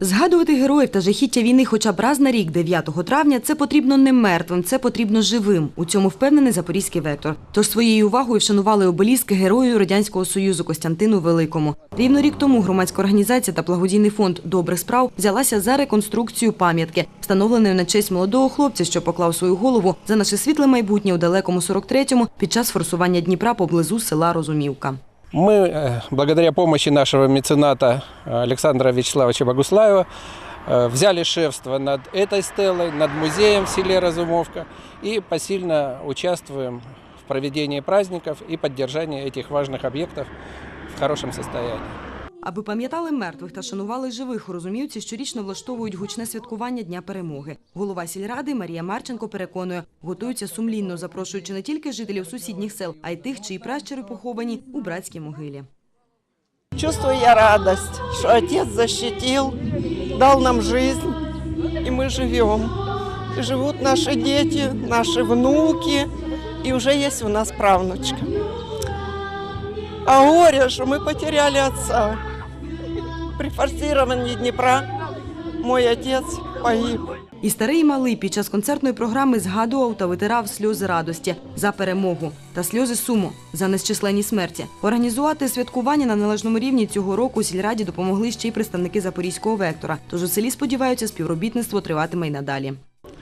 Згадувати героїв та жахіття війни хоча б раз на рік, 9 травня, це потрібно не мертвим, це потрібно живим. У цьому впевнений запорізький вектор. Тож своєю увагою вшанували обеліски герою Радянського Союзу Костянтину Великому. Рівно рік тому громадська організація та благодійний фонд добрих справ взялася за реконструкцію пам'ятки, встановленої на честь молодого хлопця, що поклав свою голову за наше світле майбутнє у далекому 43-му під час форсування Дніпра поблизу села Розумівка. Мы, э, благодаря помощи нашего мецената Александра Вячеславовича Богуслаева, э, взяли шефство над этой стелой, над музеем в селе Разумовка и посильно участвуем в проведении праздников и поддержании этих важных объектов в хорошем состоянии. Аби пам'ятали мертвих та шанували живих Розумівці, щорічно влаштовують гучне святкування Дня перемоги. Голова сільради Марія Марченко переконує, готуються сумлінно, запрошуючи не тільки жителів сусідніх сел, а й тих, чиї пращури поховані у братській могилі. Чувствую я радость, что Отец защитил, дал нам жизнь, и мы живем. И живут наши дети, наши внуки, и уже есть у нас правнучка. А горе, что мы потеряли отца. При форсированні Дніпра мой отець погиб. І старий і малий під час концертної програми згадував та витирав сльози радості за перемогу та сльози суму за незчисленні смерті. Організувати святкування на належному рівні цього року сільраді допомогли ще й представники запорізького вектора. Тож у селі сподіваються, співробітництво триватиме й надалі.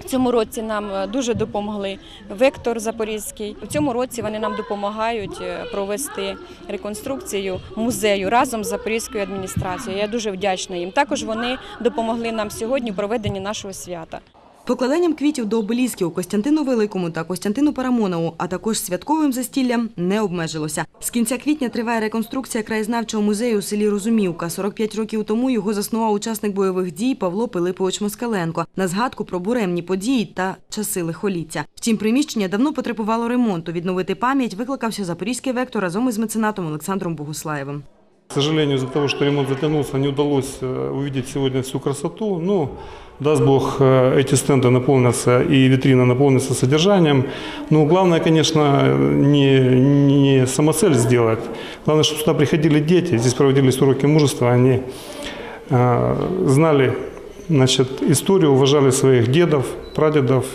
В цьому році нам е, дуже допомогли Вектор Запорізький. В цьому році вони нам допомагають е, провести реконструкцію музею разом з Запорізькою адміністрацією. Я дуже вдячна їм. Також вони допомогли нам сьогодні у проведенні нашого свята. Покладанням квітів до обелісків Костянтину Великому та Костянтину Парамонову, а також святковим застіллям не обмежилося. З кінця квітня триває реконструкція краєзнавчого музею у селі Розумівка. 45 років тому його заснував учасник бойових дій Павло Пилипович Москаленко на згадку про буремні події та часи лихоліття. Втім, приміщення давно потребувало ремонту. Відновити пам'ять викликався запорізький вектор разом із меценатом Олександром Богуслаєвим. К сожалению, из-за того, что ремонт затянулся, не удалось э, увидеть сегодня всю красоту. Ну, даст Бог, э, эти стенды наполнятся и витрина наполнится содержанием. Но главное, конечно, не, не самоцель сделать. Главное, чтобы сюда приходили дети, здесь проводились уроки мужества, они э, знали значит, историю, уважали своих дедов, прадедов